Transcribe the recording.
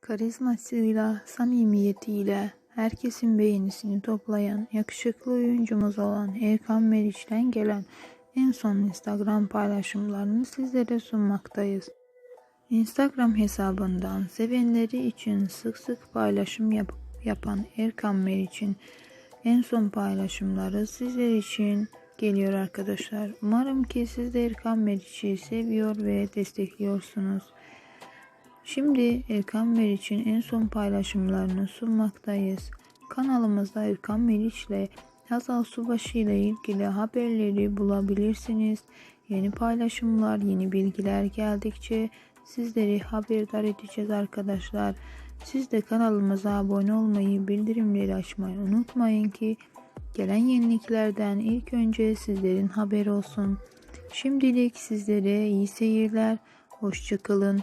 Karizmasıyla, samimiyetiyle herkesin beğenisini toplayan yakışıklı oyuncumuz olan Erkan Meriç'ten gelen en son Instagram paylaşımlarını sizlere sunmaktayız. Instagram hesabından sevenleri için sık sık paylaşım yap- yapan Erkan Meriç'in en son paylaşımları sizler için geliyor arkadaşlar. Umarım ki siz de Erkan Meriç'i seviyor ve destekliyorsunuz. Şimdi Erkan Meriç'in en son paylaşımlarını sunmaktayız. Kanalımızda Erkan Meriç ile Hazal Subaşı ile ilgili haberleri bulabilirsiniz. Yeni paylaşımlar, yeni bilgiler geldikçe sizleri haberdar edeceğiz arkadaşlar. Siz de kanalımıza abone olmayı, bildirimleri açmayı unutmayın ki gelen yeniliklerden ilk önce sizlerin haberi olsun. Şimdilik sizlere iyi seyirler, hoşçakalın.